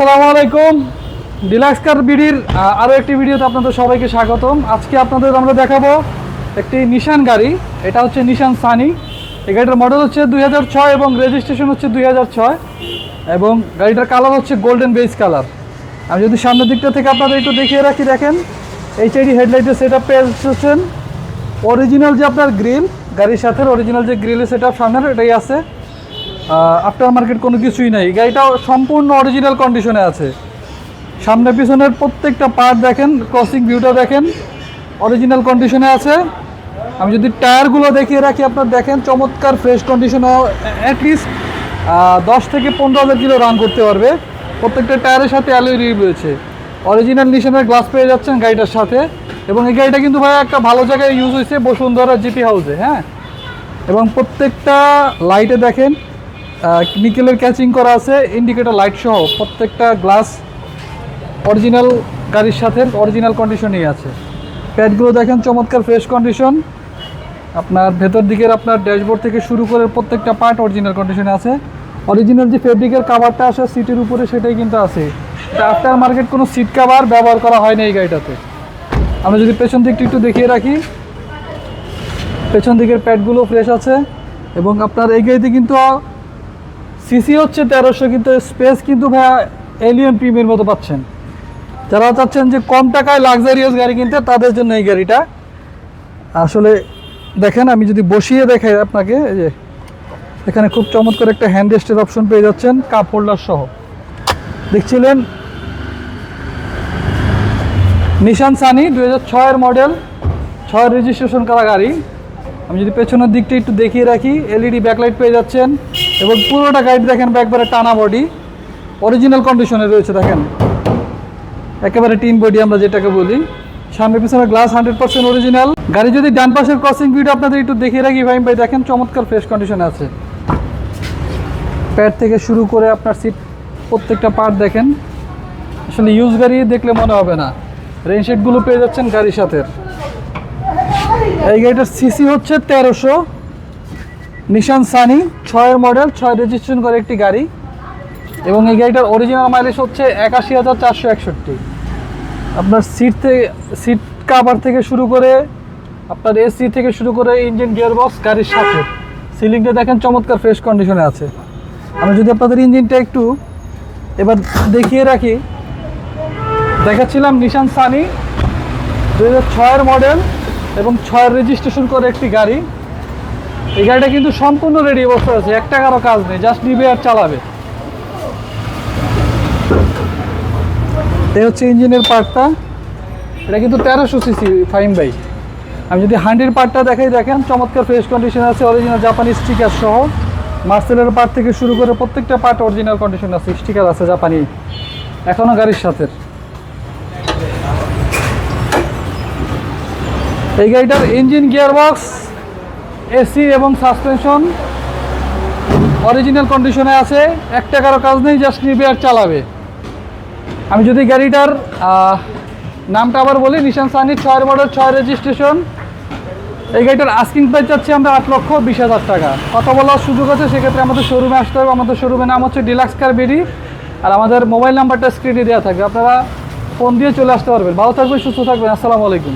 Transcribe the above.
আসসালামু আলাইকুম। ডিলাক্স কার বিডির আরও একটি ভিডিওতে আপনাদের সবাইকে স্বাগতম। আজকে আপনাদের আমরা দেখাবো একটি নিশান গাড়ি। এটা হচ্ছে নিশান সানি। এই গাড়িটার মডেল হচ্ছে দুই হাজার ছয় এবং রেজিস্ট্রেশন হচ্ছে দুই হাজার ছয় এবং গাড়িটার কালার হচ্ছে গোল্ডেন বেস কালার আমি যদি সামনের দিকটা থেকে আপনাদের একটু দেখিয়ে রাখি, দেখেন এইচআইডি হেডলাইটের সেট আপ পেয়েছেন অরিজিনাল যে আপনার গ্রিল গাড়ির সাথে অরিজিনাল যে গ্রিলের সেট আপ সামনের, এটাই আছে। আফটার মার্কেট কোনো কিছুই নাই। গাড়িটাও সম্পূর্ণ অরিজিনাল কন্ডিশনে আছে। সামনে পিছনের প্রত্যেকটা পার্ট দেখেন ক্রসিং ভিউটা দেখেন অরিজিনাল কন্ডিশনে আছে। আমি যদি টায়ারগুলো দেখিয়ে রাখি, আপনার দেখেন, চমৎকার ফ্রেশ কন্ডিশনে অ্যাটলিস্ট দশ থেকে পনেরো হাজার কিলো রান করতে পারবে। প্রত্যেকটা টায়ারের সাথে অ্যালোই রিল রয়েছে। অরিজিনাল নিশানের গ্লাস পেয়ে যাচ্ছেন গাড়িটার সাথে। এবং এই গাড়িটা কিন্তু ভাই একটা ভালো জায়গায় ইউজ হয়েছে বসুন্ধরা জিপি হাউসে হ্যাঁ? এবং প্রত্যেকটা লাইটে দেখেন নিকেলের ক্যাচিং করা আছে ইন্ডিকেটর লাইট সহ প্রত্যেকটা গ্লাস অরিজিনাল গাড়ির সাথে অরিজিনাল কন্ডিশনেই আছে। প্যাডগুলো দেখেন, চমৎকার ফ্রেশ কন্ডিশন আপনার ভেতর দিকের আপনার ড্যাশবোর্ড থেকে শুরু করে প্রত্যেকটা পার্ট অরিজিনাল কন্ডিশনে আছে। অরিজিনাল যে ফেব্রিকের কাভারটা আসে সিটের উপরে সেটাই কিন্তু আছে। আফটার মার্কেট কোনো সিট কাভার ব্যবহার করা হয়নি এই গাড়িটাতে। আমরা যদি পেছন দিকটা একটু দেখিয়ে রাখি, পেছন দিকের প্যাডগুলো ফ্রেশ আছে এবং আপনার এই গাড়িতে কিন্তু সিসি হচ্ছে তেরোশো, কিন্তু স্পেস কিন্তু ভাইয়া এলিয়ন প্রিমিয়ার মতো পাচ্ছেন। যারা চাচ্ছেন যে কম টাকায় লাক্সারিয়াস গাড়ি কিনতে, তাদের জন্য এই গাড়িটা। আসলে দেখেন, আমি যদি বসিয়ে দেখাই আপনাকে, এই যে, এখানে খুব চমৎকার একটা হ্যান্ড রেস্টের অপশন পেয়ে যাচ্ছেন কাপ হোল্ডার সহ। দেখছিলেন? নিশান সানি দু হাজার ছয়ের মডেল ছয়ের রেজিস্ট্রেশন করা গাড়ি। আমি যদি পেছনের দিকটা একটু দেখিয়ে রাখি এলইডি ব্যাকলাইট পেয়ে যাচ্ছেন। এবং পুরোটা গাড়ি দেখেন একবারে টানা বডি অরিজিনাল কন্ডিশনে রয়েছে, দেখেন। একেবারে টিন বডি আমরা যেটাকে বলি। সামনে পিছনে গ্লাস হান্ড্রেড পার্সেন্ট অরিজিনাল গাড়ি যদি ডান পাশের ক্রসিং ভিউটা আপনাদের একটু দেখিয়ে রাখি ভাই ভাই, দেখেন চমৎকার ফ্রেশ কন্ডিশনে আছে। প্যাড থেকে শুরু করে আপনার সিট প্রত্যেকটা পার্ট দেখেন। আসলে ইউজ গাড়ি দেখলে মনে হবে না। রেনশেডগুলো পেয়ে যাচ্ছেন গাড়ির সাথে। এই গাড়িটার সিসি হচ্ছে তেরোশো। নিশান সানি ছয়ের মডেল ছয় রেজিস্ট্রেশন করে একটি গাড়ি। এবং এই গাড়িটার অরিজিনাল মাইলেজ হচ্ছে একাশি হাজার চারশো একষট্টি। আপনার সিট থেকে সিট কাভার থেকে শুরু করে, আপনার এসি থেকে শুরু করে ইঞ্জিন গিয়ারবক্স গাড়ির সাথে। সিলিংটা দেখেন চমৎকার ফ্রেশ কন্ডিশনে আছে। আমি যদি আপনাদের ইঞ্জিনটা একটু এবার দেখিয়ে রাখি। দেখাচ্ছিলাম নিশান সানি দু হাজার ছয়ের মডেল এবং ছয়ের রেজিস্ট্রেশন করে একটি গাড়ি। এই গাড়িটা কিন্তু সম্পূর্ণ রেডি অবস্থা আছে। এক টাকারও কাজ নেই জাস্ট নিবে আর চালাবে। এই হচ্ছে ইঞ্জিনের পার্টটা। এটা কিন্তু তেরোশো সিসি ফাইন বাই। আমি যদি হান্ড্রেড পার্টটা দেখাই, দেখেন, চমৎকার ফ্রেশ কন্ডিশন আছে অরিজিনাল জাপানি স্টিকার সহ। মার্সেলের পার্ট থেকে শুরু করে প্রত্যেকটা পার্ট অরিজিনাল কন্ডিশন আছে স্টিকার আছে জাপানি। এখনও গাড়ির সাথে। এই গাড়িটার ইঞ্জিন গিয়ারবক্স এসি এবং সাসপেনশন। অরিজিনাল কন্ডিশনে আছে। এক টাকারও কাজ নেই, জাস্ট নিবে আর চালাবে। আমি যদি গাড়িটার নামটা আবার বলি, নিশান সানি ছয়ের মডেল, ছয় রেজিস্ট্রেশন। এই গাড়িটার আস্কিং প্রাইস চাচ্ছি আমরা আট লক্ষ বিশ হাজার টাকা। কথা বলার সুযোগ আছে, সেক্ষেত্রে আমাদের শোরুমে আসতে হবে। আমাদের শোরুমের নাম হচ্ছে ডিলাক্স কার বিডি আর আমাদের মোবাইল নাম্বারটা স্ক্রিনে দেওয়া থাকবে। আপনারা ফোন দিয়ে চলে আসতে পারবেন। ভালো থাকবেন, সুস্থ থাকবেন। আসসালামু আলাইকুম।